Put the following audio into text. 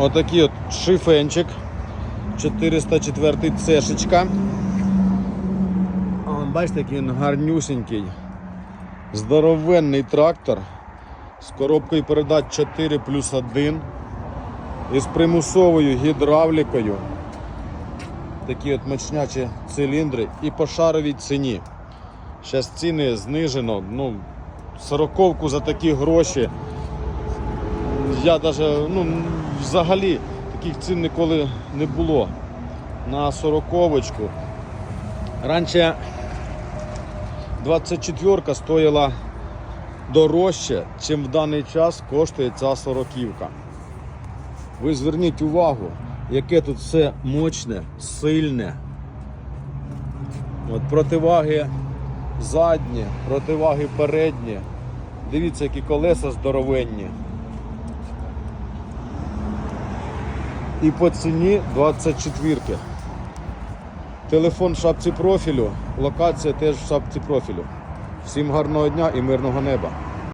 Отакий от шифенчик. 404 цешечка. Вон, бачите, який він гарнюсенький. Здоровенний трактор з коробкою передач 4 плюс 1 із примусовою гідравлікою. Такі от мощнячі циліндри і по шаровій ціні. Зараз ціни знижено. Ну, сороковку за такі гроші. Я даже, ну, взагалі таких цін ніколи не було на сороковочку. Раніше 24 стоїла дорожче, чим в даний час коштує ця сороківка. Ви зверніть увагу, яке тут все мощне, сильне. От противаги задні, противаги передні. Дивіться, які колеса здоровенні. І по ціні 24. Телефон в шапці профілю, локація теж в шапці профілю. Всім гарного дня і мирного неба.